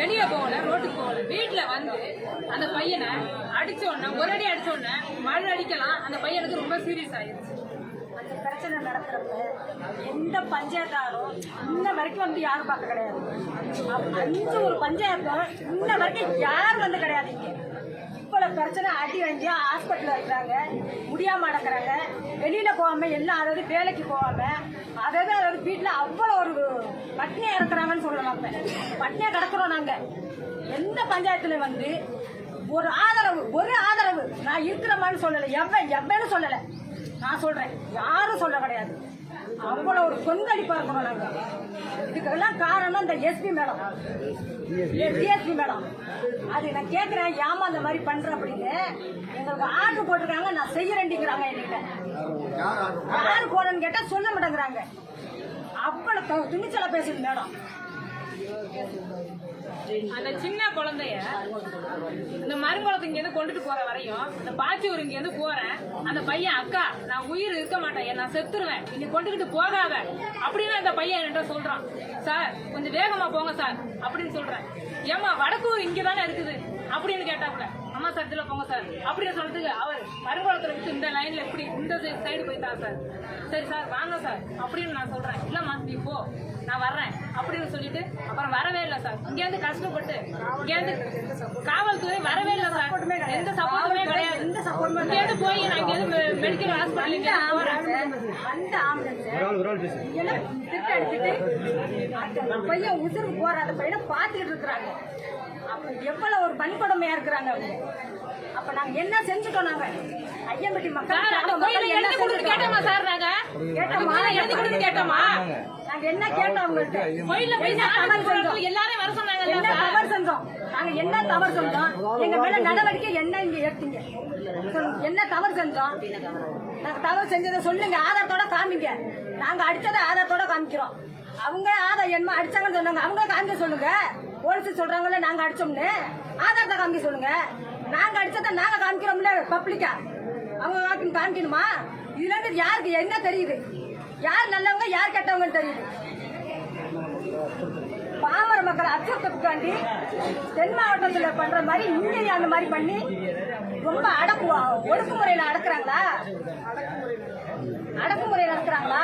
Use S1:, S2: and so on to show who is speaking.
S1: வெளியே போகல ரோட்டுக்கு போகல. வீட்டுல வந்து அந்த பையனை அடிச்ச உடனே ஒரு அடி அடிச்ச உடனே மழை அடிக்கலாம். அந்த பையனுக்கு ரொம்ப சீரியஸ் ஆயிருச்சு.
S2: அந்த பிரச்சனை நடக்கிறப்ப எந்த பஞ்சாயத்தாரும் இன்ன வரைக்கும் வந்து யாரும் பார்க்க கிடையாது. அஞ்சு ஒரு பஞ்சாயத்தும் இன்ன வரைக்கும் யாரும் வந்து கிடையாது இங்க. இவ்வளவு பிரச்சனை அடி வாங்கி ஹாஸ்பிட்டல் இருக்கிறாங்க முடியாம நடக்கிறாங்க வெளியில போகாம எல்லாம் அதாவது வேலைக்கு போகாம அதாவது அதாவது வீட்டுல அவ்வளவு பட்னியா இருக்கிறாங்கன்னு சொல்லலாம் இப்ப. பட்னியா கிடக்குறோம் நாங்க. எந்த பஞ்சாயத்துல வந்து ஒரு ஆதரவு ஒரு ஆதரவு நான் இருக்கிற மாதிரி சொல்லலை. எவன் எவன்னு சொல்லலை. நான் சொல்றேன். யாரும் சொல்ல கிடையாது. அவ்வளவு ஒரு கொந்தளிப்பா இருக்கணும் நாங்க. இதுக்கெல்லாம் காரணம் இந்த எஸ்பி மேடம். DSP madam. அது நான் கேட்கிறேன் ஏமா அந்த மாதிரி பண்ற அப்படின்னு. எங்களுக்கு ஆர்டர் போட்டிருக்காங்க நான் செய்யறேன்டிங்கிறாங்க என்கிட்ட. யாரு போறேன்னு கேட்டா சொல்ல மாட்டேங்கிறாங்க. துணிச்சலா பேசுது மேடம்.
S1: அந்த சின்ன குழந்தைய இந்த மருங்குளத்து இங்க இருந்து கொண்டுட்டு போற வரையும் இந்த பாச்சூர் இங்க இருந்து போறேன். அந்த பையன் அக்கா நான் உயிர் இருக்க மாட்டேன் நான் செத்துருவேன். நீ கொண்டுகிட்டு போகாத. அப்படின்னு அந்த பையன் என்கிட்ட சொல்றான். சார் கொஞ்சம் வேகமா போங்க சார். அப்படின்னு சொல்றேன். ஏமா வடக்கூர் இங்க தானே இருக்குது? அப்படின்னு கேட்டாப்புல. அம்மா சார் இதுல போங்க சார். அப்படின்னு சொல்றதுக்கு அவர் மருங்குளத்துல விட்டு இந்த லைன்ல எப்படி இந்த சைடு போயிட்டார் சார். சரி சார் வாங்க சார். அப்படின்னு நான் சொல்றேன். இல்லம்மா நீ போ. நான் வர்றேன். அப்படின்னு சொல்லிட்டு அப்புறம் வரவே இல்லை சார். இங்கேருந்து கஷ்டப்பட்டு இங்கேருந்து காவல்துறை வரவே இல்லை சார். எந்த சப்போர்ட் கிடையாது
S2: எந்த சப்போர்ட்டுமே
S1: இங்க இருந்து போய் இருந்து மெடிக்கல் ஹாஸ்பிட்டல் இங்க இருந்து போறேன்
S2: அந்த ஆம்புலன்ஸ். பையன் உசுருக்கு போற அந்த பையனை பார்த்துக்கிட்டு இருக்கிறாங்க. அப்ப எவ்வளவு ஒரு பணிக்கொடமையா இருக்கிறாங்க அப்ப நாங்க என்ன செஞ்சுட்டோம் நாங்க? ஐயம்பட்டி மக்கள் என்ன
S1: கேட்டோமா? சார்?
S2: கேட்டோமா?
S1: எழுதி கொடுத்து கேட்டோமா?
S2: நாங்க என்ன கேட்டோம் அவங்கள்ட்ட
S1: கோயில்ல போய் சாமி வர சொன்னாங்கல்ல
S2: என்ன தவறு செஞ்சோம்? நாங்க என்ன தவறு செஞ்சோம்? எங்க மேல நடவடிக்கை என்ன இங்க எடுத்தீங்க. என்ன தவறு செஞ்சோம்? நாங்க தவறு செஞ்சதை சொல்லுங்க. ஆதாரத்தோட காமிங்க. நாங்க அடிச்சதை ஆதாரத்தோட காமிக்கிறோம். அவங்க ஆதார் என்ன அடிச்சாங்கன்னு சொன்னாங்க. அவங்க காமிக்க சொல்லுங்க. போலீஸ் சொல்றாங்கல்ல நாங்க அடிச்சோம்னு. ஆதாரத்தை காமிக்க சொல்லுங்க. நாங்க அடிச்சதை நாங்க காமிக்கிறோம்ல பப்ளிக்கா? அவங்க காமி- காமிக்கணுமா? இதுல இருந்து யாருக்கு என்ன தெரியுது? யார் நல்லவங்க யார் கெட்டவங்கன்னு தெரியுது. பாமர மக்கள் அச்சுறுத்தத்துக்காண்டி தென் மாவட்டத்துல பண்ற மாதிரி இங்கேயும் அந்த மாதிரி பண்ணி ரொம்ப அடக்கு ஒடுக்குமுறையில அடக்குறாங்களா? அடக்குமுறையில அடக்குறாங்களா